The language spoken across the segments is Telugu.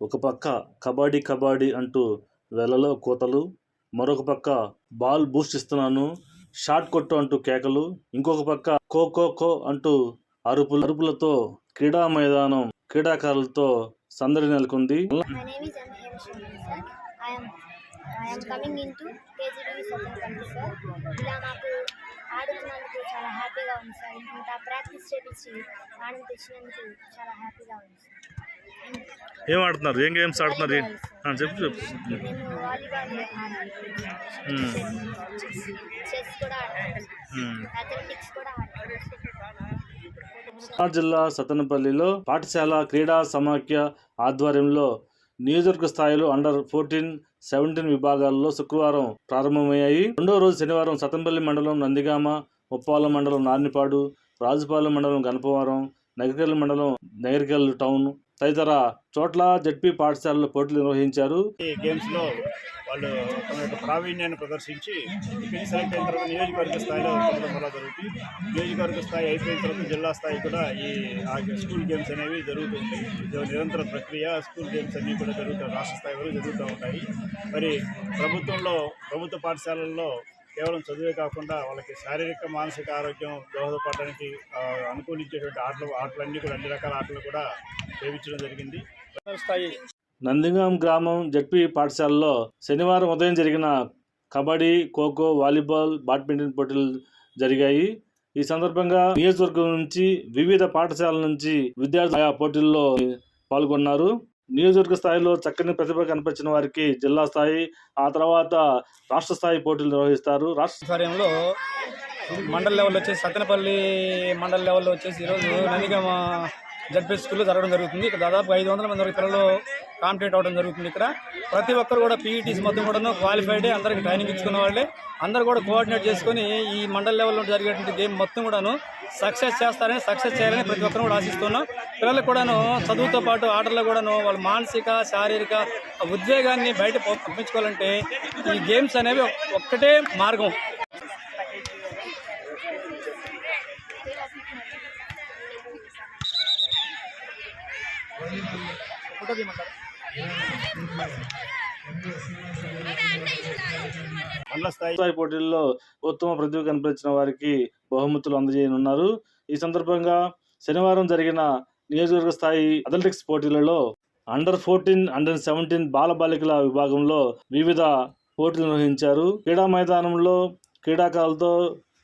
ఒక పక్క కబడ్డీ కబడ్డీ అంటూ వెలలో కోతలు మరొక పక్క బాల్ బూస్ట్ ఇస్తున్నాను షాట్ కొట్టు అంటూ కేకలు ఇంకొక పక్క ఖో ఖో ఖో అంటూ అరుపులు అరుపులతో క్రీడా మైదానం క్రీడాకారులతో సందడి నెలకొంది. ఆడుతున్నందుకు చాలా హ్యాపీగా ఉంది సార్ ఇంత ప్రాక్టీస్ చేపించి ఆడని చాలా హ్యాపీగా ఉంది సార్ ఏం ఆడుతున్నారు? ఏం గేమ్స్ ఆడుతున్నారు? చెప్పు చెప్పు. జిల్లా సత్తెనపల్లిలో పాఠశాల క్రీడా సమాఖ్య ఆధ్వర్యంలో నియోజకవర్గ స్థాయిలో అండర్ ఫోర్టీన్ సెవెంటీన్ విభాగాల్లో శుక్రవారం ప్రారంభమయ్యాయి. రెండో రోజు శనివారం సత్తెనపల్లి మండలం నందిగామ ఉప్పాల మండలం నార్నిపాడు రాజుపాలెం మండలం గణపవరం నగరికల్ మండలం నగరికల్ టౌన్ తదితర చోట్ల జడ్పీ పాఠశాలలో పోటీలు నిర్వహించారు. ఈ గేమ్స్లో వాళ్ళు తమ యొక్క ప్రావీణ్యాన్ని ప్రదర్శించి ఇక్కడ సెలెక్ట్ అయిన తర్వాత నియోజకవర్గ స్థాయిలో వెళ్ళడం జరుగుతుంది. నియోజకవర్గ స్థాయి అయిపోయిన తర్వాత జిల్లా స్థాయి కూడా ఈ ఆ స్కూల్ గేమ్స్ అనేవి జరుగుతుంటాయి ఇది నిరంతర ప్రక్రియ. స్కూల్ గేమ్స్ అన్నీ కూడా జరుగుతాయి రాష్ట్ర స్థాయి వరకు జరుగుతూ ఉంటాయి. మరి ప్రభుత్వంలో ప్రభుత్వ పాఠశాలల్లో కేవలం చదువే కాకుండా వాళ్ళకి శారీరక మానసిక ఆరోగ్యం దోహదపడడానికి అనుకూలించేటువంటి ఆటలు ఆటలన్నీ కూడా అన్ని రకాల ఆటలు కూడా చేయించడం జరిగింది. స్థాయి. నందిగాం గ్రామం జడ్పీ పాఠశాలలో శనివారం ఉదయం జరిగిన కబడ్డీ ఖోఖో వాలీబాల్ బ్యాడ్మింటన్ పోటీలు జరిగాయి. ఈ సందర్భంగా నియోజకవర్గం నుంచి వివిధ పాఠశాలల నుంచి విద్యార్థులు ఆయా పోటీల్లో పాల్గొన్నారు. నియోజకవర్గ స్థాయిలో చక్కని ప్రతిభ కనిపించిన వారికి జిల్లా స్థాయి ఆ తర్వాత రాష్ట్ర స్థాయి పోటీలు నిర్వహిస్తారు. రాష్ట్ర స్థాయిలో మండల లెవెల్లో వచ్చేసి సత్తెనపల్లి మండల లెవెల్లో వచ్చేసి ఈరోజు నందిగమ జడ్పీ స్కూల్లో జరగడం జరుగుతుంది. ఇక్కడ దాదాపు ఐదు వందల మంది పిల్లలు కాంపిటేట్ అవ్వడం జరుగుతుంది ఇక్కడ. ప్రతి ఒక్కరు కూడా పీఈటీస్ మొత్తం కూడా క్వాలిఫైడే అందరికి ట్రైనింగ్ ఇచ్చుకున్న వాళ్ళే. అందరూ కూడా కోఆర్డినేట్ చేసుకొని ఈ మండల లెవెల్లో జరిగేటువంటి గేమ్ మొత్తం కూడాను సక్సెస్ చేస్తారని సక్సెస్ చేయాలని ప్రతి ఒక్కరు కూడా ఆశిస్తున్నాం. పిల్లలకు కూడాను చదువుతో పాటు ఆటల్లో కూడాను వాళ్ళ మానసిక శారీరక ఉద్వేగాన్ని బయట పంపించుకోవాలంటే ఈ గేమ్స్ అనేవి ఒక్కటే మార్గం. మండల స్థాయి స్థాయి పోటీల్లో ఉత్తమ ప్రతిభ కనిపించిన వారికి బహుమతులు అందజేయనున్నారు. ఈ సందర్భంగా శనివారం జరిగిన నియోజకవర్గ స్థాయి అథ్లెటిక్స్ పోటీలలో అండర్ ఫోర్టీన్ అండర్ సెవెంటీన్ బాలబాలికల విభాగంలో వివిధ పోటీలు నిర్వహించారు. క్రీడా మైదానంలో క్రీడాకారులతో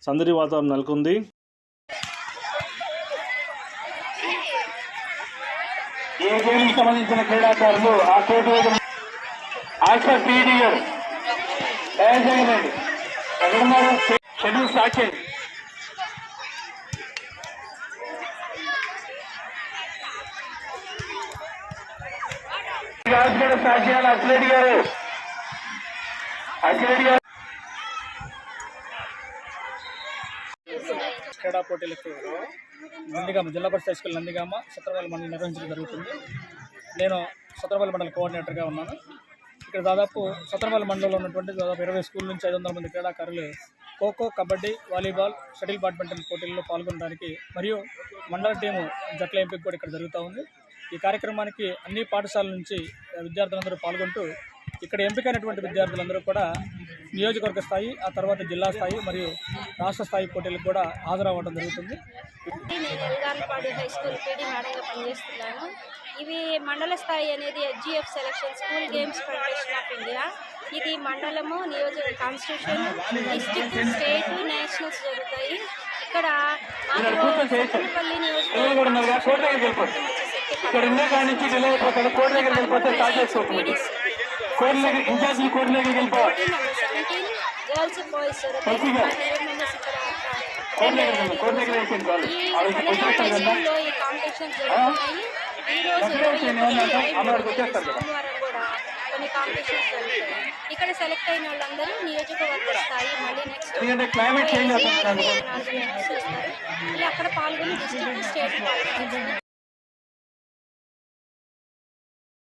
సందడి వాతావరణం నెలకొంది. ఏ గేమ్కి సంబంధించిన క్రీడాకారులు ఆ కోర్టు దగ్గర ఆన్సర్ తయారు చేయలేండి ఎక్కడున్నారు షెడ్యూల్ స్టార్ట్ చేయండి. హాస్పిటల్ స్టార్ట్ చేయాలి. అథ్లెట్ గారు. అథ్లెట్ గారు. క్రీడా పోటీలకు నందిగామ జిల్లా పరిషత్ హై స్కూల్ నందిగామ సత్రవాళ్ళ మండలం నిర్వహించడం జరుగుతుంది. నేను సత్రవాళ్ళ మండల కోఆర్డినేటర్గా ఉన్నాను. ఇక్కడ దాదాపు సత్రవాళ్ళ మండలంలో ఉన్నటువంటి దాదాపు ఇరవై స్కూల్ నుంచి ఐదు వందల మంది క్రీడాకారులు kho kho kabaddi volleyball shuttle badminton పోటీల్లో పాల్గొనడానికి మరియు మండల టీము జట్ల ఎంపిక కూడా ఇక్కడ జరుగుతూ ఉంది. ఈ కార్యక్రమానికి అన్ని పాఠశాలల నుంచి విద్యార్థులందరూ పాల్గొంటూ ఇక్కడ ఎంపికైనటువంటి విద్యార్థులందరూ కూడా నియోజకవర్గ స్థాయి ఆ తర్వాత జిల్లా స్థాయి మరియు రాష్ట్ర స్థాయి పోటీలకు కూడా హాజరవ్వడం జరుగుతుంది. నేను ఎల్గాన్పాడు హై స్కూల్ పీడీ మేడంగా పనిచేస్తున్నాను. ఇవి మండల స్థాయి అనేది HGF selection school games federation of India. ఇది మండలము నియోజక కాన్స్టిట్యూషన్ డిస్టిక్ స్టేట్ నేషనల్స్ జరుగుతాయి. ఇక్కడ దగ్గరికి వెళ్ళిపోతుంది ఇక్కడ ఉన్న కాడి నుంచి డిలే అయిపోతాడు కోర్టు దగ్గరికి వెళ్ళిపోతే స్టార్ట్ చేసుకోవచ్చు కోర్టు దగ్గర ఇన్ఛార్జ్ కోర్టు దగ్గరికి వెళ్ళిపోవాలి సెవెంటీన్ గర్ల్స్ బాయ్స్ మంచిగా. కోర్టు దగ్గర వెళ్ళి. కోర్టు దగ్గర వెళ్ళిపోయింది వాళ్ళు వాళ్ళకి వచ్చేస్తారు కదా? అమ్మవారికి వచ్చేస్తారు కదా. కొన్ని కాంపిటీషన్స్ జరుగుతాయి ఇక్కడ సెలెక్ట్ అయిన వాళ్ళందరూ నియోజకవర్గ స్థాయి మళ్ళీ నెక్స్ట్ క్లైమేట్ చేంజ్ అవుతుంది ఇలా అక్కడ పాల్గొని డిస్ట్రిక్ట్ స్టేట్ పాల్గొని